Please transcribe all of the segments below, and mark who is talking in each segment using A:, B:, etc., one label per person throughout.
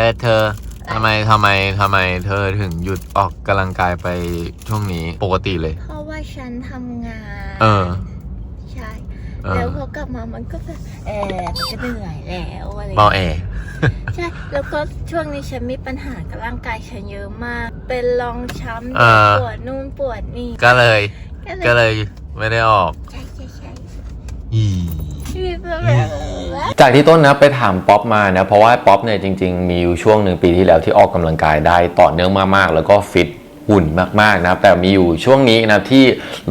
A: ธอเธอทำไมทำไมทำไมเธอถึงหยุดออกกำลังกายไปช่วงนี้ปกติเลย
B: เพราะว่าฉันทำงาน
A: เออ
B: ใช่
A: เออ
B: แล้วพอกลับมามันก็แบบเออมันก็เหนื่อยแล้วอะไร
A: เบาแอร์
B: ใช่แล้วก็ช่วงนี้ฉันมีปัญหากับร่างกายฉันเยอะมาก เป็นรองช้ำ
A: อ่า
B: ปวดนู่นปวดนี่
A: ก็เลย
B: ก็
A: ก็
B: เลย
A: เลยไม่ได้ออก
B: ใช่ใช่ใช่
A: อี
B: ชีวิตมันแบบ
C: จากที่ต้นนะไปถามป๊อปมานะเพราะว่าป๊อปเนี่ยจริง ๆ มีอยู่ช่วงหนึ่งปีที่แล้วที่ออกกำลังกายได้ต่อเนื่องมากๆ แล้วก็ฟิตหุ่นมากๆนะครับแต่มีอยู่ช่วงนี้นะครับที่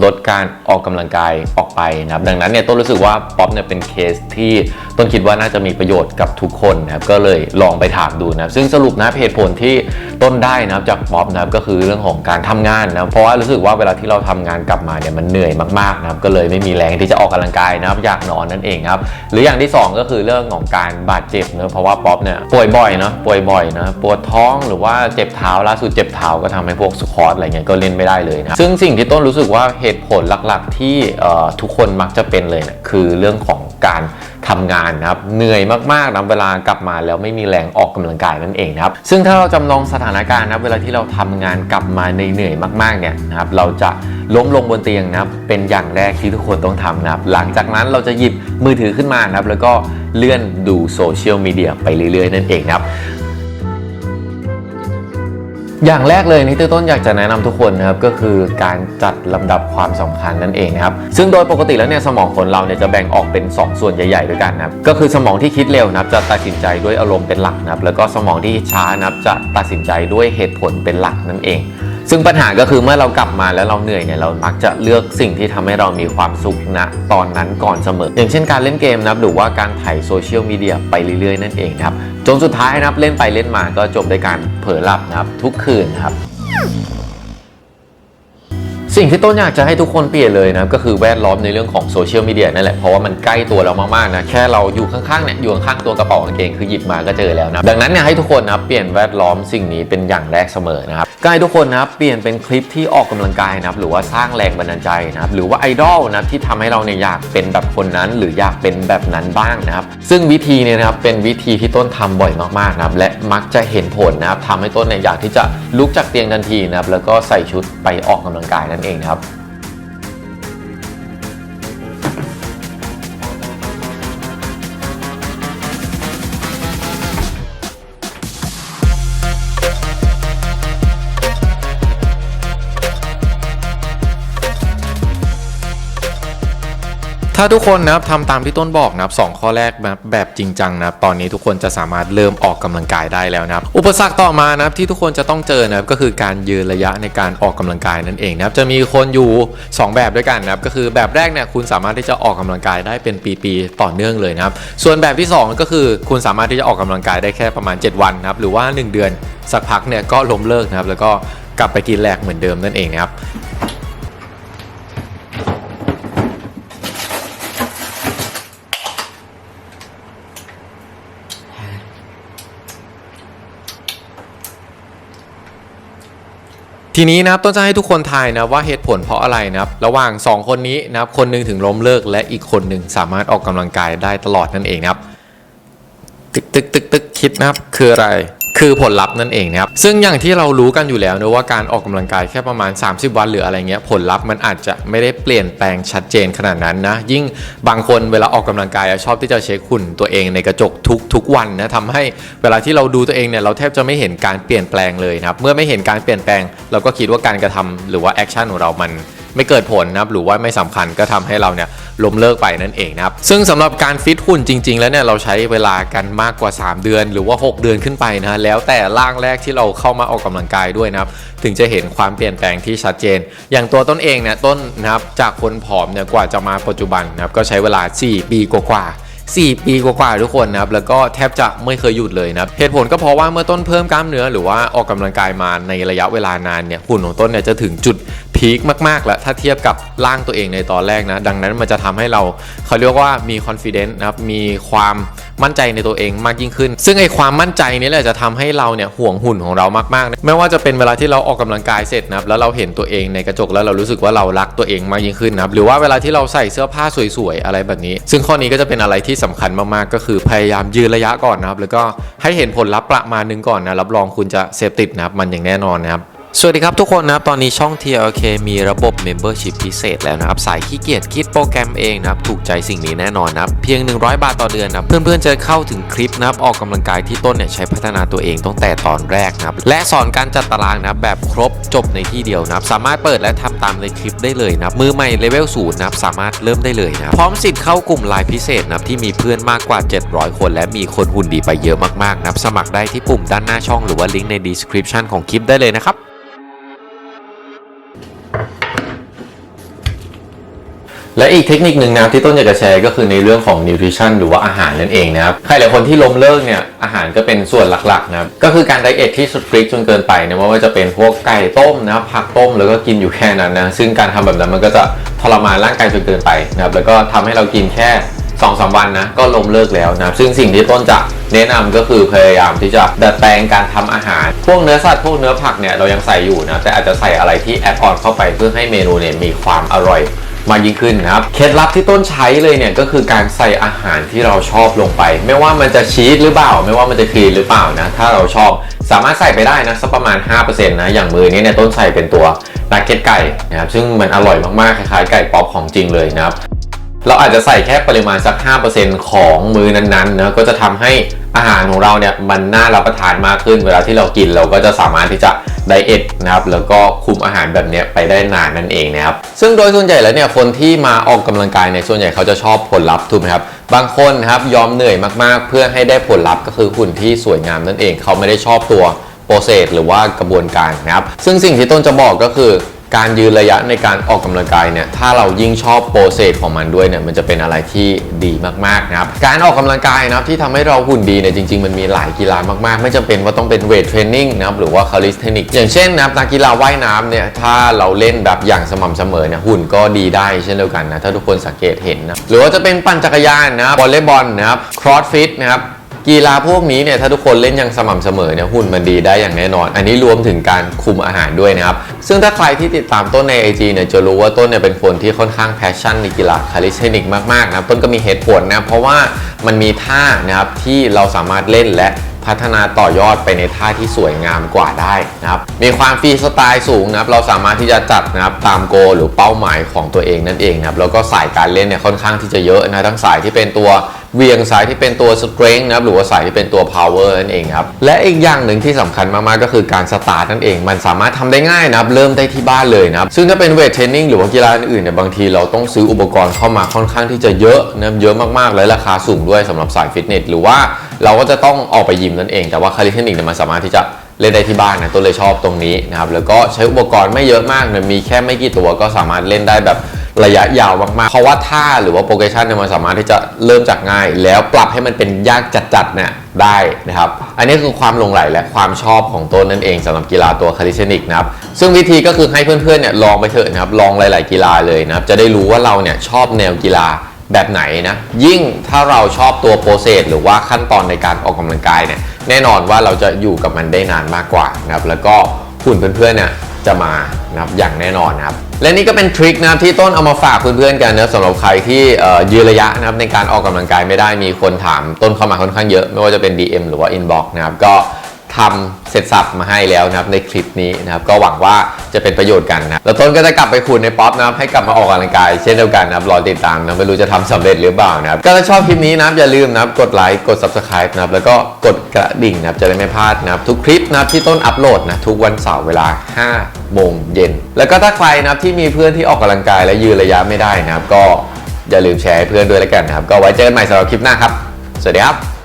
C: ลดการออกกำลังกายออกไปนะครับดังนั้นเนี่ยต้นรู้สึกว่าป๊อปเนี่ยเป็นเคสที่ ต้นคิดว่าน่าจะมีประโยชน์กับทุกคนนะครับก็เลยลองไปถามดูนะครับซึ่งสรุปนะเหตุผลที่ต้นได้นะครับจากป๊อปนะครับก็คือเรื่องของการทำงานนะครับเพราะว่ารู้สึกว่าเวลาที่เราทำงานกลับมาเนี่ยมันเหนื่อยมากๆนะครับก็เลยไม่มีแรงที่จะออกกำลังกายนะครับอยากนอนนั่นเองครับหรืออย่างที่สองก็คือเรื่องของการบาดเจ็บเนอะเพราะว่าป๊อปเนี่ยป่วยบ่อยเนะป่วยบ่อยนะปวดท้องหรือว่าเจ็บเท้าล่าสุดเจ็บเท้าก็ทำให้พวกสควอตอะไรเงี้ยก็เล่นไม่ได้เลยนะซึ่งสิ่งที่ต้นรู้สึกว่าเหตุผลหลักๆที่ทุกคนมักจะเป็นเลยนะคือเรื่องของการทำงานนะครับเหนื่อยมากๆนะเวลากลับมาแล้วไม่มีแรงออกกำลังกายนั่นเองนะครับซึ่งถ้าเราจำลองสถานการณ์นะเวลาที่เราทำงานกลับมาในเหนื่อยมากๆเนี่ยนะครับเราจะล้มลงบนเตียงนะครับเป็นอย่างแรกที่ทุกคนต้องทำนะครับหลังจากนั้นเราจะหยิบมือถือขึ้นมานะครับแล้วก็เลื่อนดูโซเชียลมีเดียไปเรื่อยๆนั่นเองนะครับ อย่างแรกเลยนี่ต้นอยากจะแนะนำทุกคนนะครับก็คือการจัดลำดับความสำคัญนั่นเองนะครับซึ่งโดยปกติแล้วเนี่ยสมองคนเราเนี่ยจะแบ่งออกเป็น 2 ส่วนใหญ่ๆด้วยกันนะครับก็คือสมองที่คิดเร็วนะครับจะตัดสินใจด้วยอารมณ์เป็นหลักนะครับแล้วก็สมองที่ช้านะครับจะตัดสินใจด้วยเหตุผลเป็นหลักนั่นเอง ซึ่งปัญหาก็คือเมื่อเรากลับมาแล้วเราเหนื่อยเนี่ยเรามักจะเลือกสิ่งที่ทำให้เรามีความสุขณตอนนั้นก่อนเสมอ อย่างเช่นการเล่นเกมนะครับหรือว่าการถ่ายโซเชียลมีเดียไปเรื่อยๆ นั่นเองครับจนสุดท้ายนะครับเล่นไปเล่นมาก็จบด้วยการเผลอหลับนะครับทุกคืนครับ สิ่งที่ต้นอยากจะให้ทุกคนเปลี่ยนเลยนะก็คือแวดล้อมในเรื่องของโซเชียลมีเดียนั่นแหละเพราะว่ามันใกล้ตัวเรามากๆนะแค่เราอยู่ข้างๆเนี่ยอยู่ข้างๆตัวกระเป๋ากางเกงคือหยิบมาก็เจอแล้วนะดังนั้นเนี่ยให้ทุกคนนะเปลี่ยนแวดล้อมสิ่งนี้เป็นอย่างแรกเสมอนะครับก็ให้ทุกคนนะเปลี่ยนเป็นคลิปที่ออกกำลังกายนะครับหรือว่าสร้างแรงบันดาลใจนะครับหรือว่าไอดอลนะที่ทำให้เราเนี่ยอยากเป็นแบบคนนั้น หรืออยากเป็นแบบนั้นบ้างนะครับซึ่งวิธีเนี่ยนะครับเป็นวิธีที่ต้นทำบ่อยมากๆนะครับและมักจะเห็นผลนะครับทำให้ต้นเนี่ยอยากที่จะลุกจากเตียงทันทีนะครับแล้วก็ใส่ชุดไปออกกำลังกายนั่นเองครับ ถ้าทุกคนนะครับทำตามที่ต้นบอกนะครับสองข้อแรกแบบแบบจริงจังนะครับตอนนี้ทุกคนจะสามารถเริ่มออกกำลังกายได้แล้วนะครับอุปสรรคต่อมานะครับที่ทุกคนจะต้องเจอนะครับก็คือการยืนระยะในการออกกำลังกายนั่นเองนะครับจะมีคนอยู่ 2 แบบด้วยกันนะครับก็คือแบบแรกเนี่ยคุณสามารถที่จะออกกำลังกายได้เป็นปีๆต่อเนื่องเลยนะครับส่วนแบบที่ 2 ก็คือคุณสามารถที่จะออกกำลังกายได้แค่ประมาณ 7 วันนะครับหรือว่า 1 เดือนสักพักเนี่ยก็ล้มเลิกนะครับแล้วก็กลับไปกินแหลกเหมือนเดิมนั่นเองนะครับ ทีนี้นะครับต้นจะให้ทุกคนทายนะว่าเหตุผลเพราะอะไรนะครับระหว่าง 2 คนนี้นะครับคนหนึงถึงล้มเลิก และอีกคนหนึ่งสามารถออกกำลังกายได้ตลอดนั่นเองนะครับ ตึกตึกตึกตึกคิดนะครับคืออะไร คือผลลัพธ์นั่นเองนะครับซึ่งอย่างที่เรารู้กันอยู่แล้วนะว่าการออกกำลังกายแค่ประมาณ 30 วันหรืออะไรเงี้ยผลลัพธ์มันอาจจะไม่ได้เปลี่ยนแปลงชัดเจนขนาดนั้นนะยิ่งบางคนเวลาออกกำลังกายชอบที่จะเช็คหุ่นตัวเองในกระจกทุกทุกวันนะทำให้เวลาที่เราดูตัวเองเนี่ยเราแทบจะไม่เห็นการเปลี่ยนแปลงเลยนะครับเมื่อไม่เห็นการเปลี่ยนแปลง เราก็คิดว่าการกระทำหรือว่าแอคชั่นของเรามัน ไม่เกิดผลนะครับหรือว่าไม่สำคัญก็ทำให้เราเนี่ยล้มเลิกไปนั่นเองนะครับซึ่งสำหรับการฟิตหุ่นจริง ๆ แล้วเนี่ยเราใช้เวลากันมากกว่า 3 เดือน หรือว่า 6 เดือนขึ้นไปนะแล้วแต่ร่างแรกที่เราเข้ามาออกกำลังกายด้วยนะครับถึงจะเห็นความเปลี่ยนแปลงที่ชัดเจน อย่างตัวต้นเองเนี่ยต้นนะครับจากคนผอมเนี่ยกว่าจะมาปัจจุบันนะครับก็ใช้เวลา 4 ปีกว่า4 ปีกว่าๆทุกคนนะครับแล้วก็แทบจะไม่เคยหยุดเลยนะเหตุผลก็เพราะว่าเมื่อต้นเพิ่มกล้ามเนื้อหรือว่าออกกำลังกายมาในระยะเวลานานเนี่ยหุ่นของต้นเนี่ยจะถึงจุด พีคมากๆแล้วถ้าเทียบกับร่างตัวเองในตอนแรกนะ ดังนั้นมันจะทำให้เราเขาเรียกว่ามี confidence นะครับมีความมั่นใจในตัวเองมากยิ่งขึ้น ซึ่งไอความมั่นใจนี้แหละจะทำให้เราเนี่ยห่วงหุ่นของเรามากๆนะไม่ว่าจะเป็นเวลาที่เราออกกำลังกายเสร็จนะครับแล้วเราเห็นตัวเองในกระจกแล้วเรารู้สึกว่าเรารักตัวเองมากยิ่งขึ้นนะครับหรือว่าเวลาที่เราใส่เสื้อผ้าสวยๆอะไรแบบนี้ ซึ่งข้อนี้ก็จะเป็นอะไรที่สำคัญมากๆก็คือพยายามยืนระยะก่อนนะครับแล้วก็ให้เห็นผลลัพธ์ประมาณนึงก่อนนะรับรองคุณจะเสพติดนะครับมันอย่างแน่นอนนะครับ สวัสดีครับทุกคนนะครับ ตอนนี้ช่อง TLK มีระบบ Membership พิเศษแล้วนะครับ สายขี้เกียจคิดโปรแกรมเองนะครับ ถูกใจสิ่งนี้แน่นอนนะครับ เพียง 100 บาทต่อเดือนนะเพื่อนๆจะเข้าถึงคลิปนะครับ ออกกำลังกายที่ต้นเนี่ยใช้พัฒนาตัวเองตั้งแต่ตอนแรกนะครับ และสอนการจัดตารางนะครับ แบบครบจบในที่เดียวนะครับ สามารถเปิดและทำตามในคลิปได้เลยนะครับ มือใหม่เลเวลศูนย์นะครับ สามารถเริ่มได้เลยนะพร้อมสิทธิ์เข้ากลุ่มไลน์พิเศษนะครับที่มีเพื่อนมากกว่า 700 คน และมีคนหุ่นดีไปเยอะมากๆนะครับสมัครได้ที่ปุ่มด้านหน้าช่องหรือว่าลิงก์ใน description ของคลิปได้เลยนะครับ และอีกเทคนิคหนึ่งนะที่ต้นอยากจะแชร์ก็คือในเรื่องของ nutrition หรือว่าอาหารนั่นเองนะครับใครหลายคนที่ล้มเลิกเนี่ยอาหารก็เป็นส่วนหลักๆนะครับก็คือการไดเอทที่สตริกจนเกินไปนะไม่ว่าจะเป็นพวกไก่ต้มนะผักต้มแล้วก็กินอยู่แค่นั้นนะซึ่งการทำแบบนั้นมันก็จะทรมานร่างกายจนเกินไปนะครับแล้วก็ทำให้เรากินแค่2อสวันนะก็ล้มเลิกแล้วนะซึ่งสิ่งที่ต้นจะแนะนำก็คือพยายามที่จะดัดแปลงการทำอาหาร พวกเนื้อสัตว์พวกเนื้อผักเนี่ยเรายังใส่อยู่นะแต่อาจจะใส่อะไรที่แอดออนเข้าไปเพื่อให้เมนูเนี่ยมีความอร่อย มากยิ่งขึ้นนะครับ เคล็ดลับที่ต้นใช้เลยเนี่ยก็คือการใส่อาหารที่เราชอบลงไป ไม่ว่ามันจะชีสหรือเปล่า ไม่ว่ามันจะคลีนหรือเปล่านะ ถ้าเราชอบสามารถใส่ไปได้นะสักประมาณ 5%นะอย่างมือนี้เนี่ยต้นใส่เป็นตัวนักเก็ตไก่นะครับซึ่งมันอร่อยมากๆคล้ายๆไก่ป๊อปของจริงเลยนะครับเราอาจจะใส่แค่ปริมาณสัก 5%ของมือนั้นๆนะก็จะทำให้อาหารของเราเนี่ยมันน่ารับประทานมากขึ้น เวลาที่เรากินเราก็จะสามารถที่จะ ไดเอทนะครับแล้วก็คุมอาหารแบบนี้ไปได้นานนั่นเองนะครับซึ่งโดยส่วนใหญ่แล้วเนี่ยคนที่มาออกกำลังกายเนี่ยส่วนใหญ่เขาจะชอบผลลัพธ์ถูกไหมครับบางคนครับยอมเหนื่อยมากๆ เพื่อให้ได้ผลลัพธ์ก็คือหุ่นที่สวยงามนั่นเอง เขาไม่ได้ชอบตัวโปรเซสหรือว่ากระบวนการนะครับซึ่งสิ่งที่ต้นจะบอกก็คือ การยืนระยะในการออกกำลังกายเนี่ยถ้าเรายิ่งชอบโปรเซสของมันด้วยเนี่ยมันจะเป็นอะไรที่ดีมากๆนะครับการออกกำลังกายนะครับที่ทำให้เราหุ่นดีเนี่ยจริง ๆ มันมีหลายกีฬามากๆ ไม่จำเป็นว่าต้องเป็นเวทเทรนนิ่งนะครับหรือว่าคาลิสเทนิกอย่างเช่นนะครับนักกีฬาว่ายน้ำเนี่ยถ้าเราเล่นแบบอย่างสม่ำเสมอเนี่ยหุ่นก็ดีได้เช่นเดียวกันนะถ้าทุกคนสังเกตเห็นนะหรือว่าจะเป็นปั่นจักรยานนะครับวอลเลย์บอลนะครับครอสฟิตนะครับ กีฬาพวกนี้เนี่ยถ้าทุกคนเล่นอย่างสม่ำเสมอเนี่ยหุ่นมันดีได้อย่างแน่นอน อันนี้รวมถึงการคุมอาหารด้วยนะครับ ซึ่งถ้าใครที่ติดตามต้นใน IG เนี่ยจะรู้ว่าต้นเนี่ยเป็นคนที่ค่อนข้างแพชชั่นในกีฬาคาลิสเทนิกมากๆนะครับต้นก็มีเหตุผลนะเพราะว่ามันมีท่านะครับที่เราสามารถเล่นและพัฒนาต่อยอดไปในท่าที่สวยงามกว่าได้นะครับ มีความฟรีสไตล์สูงนะครับ เราสามารถที่จะจัดนะครับตามโกหรือเป้าหมายของตัวเองนั่นเองนะครับ แล้วก็สายการเล่นเนี่ยค่อนข้างที่จะเยอะนะทั้งสายที่เป็นตัว เวียงสายที่เป็นตัว strength นะครับหรือว่าสายที่เป็นตัว power นั่นเองครับและอีกอย่างหนึ่งที่สำคัญมากๆก็คือการสตาร์ทนั่นเอง มันสามารถทำได้ง่ายนะครับเริ่มได้ที่บ้านเลยนะครับซึ่งถ้าเป็นเวทเทรนนิ่งหรือว่ากีฬาอื่นๆเนี่ยบางทีเราต้องซื้ออุปกรณ์เข้ามาค่อนข้างที่จะเยอะนะเยอะมากๆและราคาสูงด้วยสำหรับสายฟิตเนสหรือว่าเราก็จะต้องออกไปยิมนั่นเอง แต่ว่าคาลิเทคนิคเนี่ยมันสามารถที่จะเล่นได้ที่บ้านนะตัวเลยชอบตรงนี้นะครับแล้วก็ใช้อุปกรณ์ไม่เยอะมากเนี่ยมีแค่ไม่กี่ตัวก็สามารถเล่นได้แบบ ระยะยาวมากๆ เพราะว่าท่าหรือว่าโปรเกชันเนี่ยมันสามารถที่จะเริ่มจากง่าย แล้วปรับให้มันเป็นยากจัดๆเนี่ยได้นะครับ อันนี้คือความหลงไหลและความชอบของต้นนั่นเองสำหรับกีฬาตัวคาลิเทนิกนะครับ ซึ่งวิธีก็คือให้เพื่อนๆเนี่ยลองไปเถอะนะครับลองหลาย ๆ กีฬาเลยนะครับจะได้รู้ว่าเราเนี่ยชอบแนวกีฬาแบบไหนนะยิ่งถ้าเราชอบตัวโปรเซสหรือว่าขั้นตอนในการออกกำลังกายเนี่ยแน่นอนว่าเราจะอยู่กับมันได้นานมากกว่านะครับแล้วก็หุ่นเพื่อนๆเนี่ย จะมานะครับอย่างแน่นอนนะครับและนี่ก็เป็นทริคนะที่ต้นเอามาฝากเพื่อนๆกันนะสำหรับใครที่เอ่อยืนระยะนะครับในการออกกำลังกายไม่ได้มีคนถามต้นเข้ามาค่อนข้างเยอะ ไม่ว่าจะเป็น DM หรือว่า Inbox นะครับก็ ทำเสร็จสับมาให้แล้วนะครับในคลิปนี้นะครับก็หวังว่าจะเป็นประโยชน์กันนะแล้วต้นก็จะกลับไปคุณในป๊อปนะครับให้กลับมาออกกำลังกายเช่นเดียวกันนะครับรอติดตามนะไม่รู้จะทำสำเร็จหรือเปล่านะครับก็ถ้าชอบคลิปนี้นะครับอย่าลืมนะครับกดไลค์กด Subscribe นะครับแล้วก็กดกระดิ่งนะครับจะได้ไม่พลาดนะครับทุกคลิปนะครับที่ต้นอัปโหลดนะทุกวันเสาร์เวลา 5 โมงเย็น แล้วก็ถ้าใครนะครับที่มีเพื่อนที่ออกกำลังกายและยืนระยะไม่ได้นะครับก็อย่าลืมแชร์ให้เพื่อนด้วยแล้วกันนะครับก็ไว้เจอกันใหม่สำหรับคลิปหน้าครับสวัสดีครับ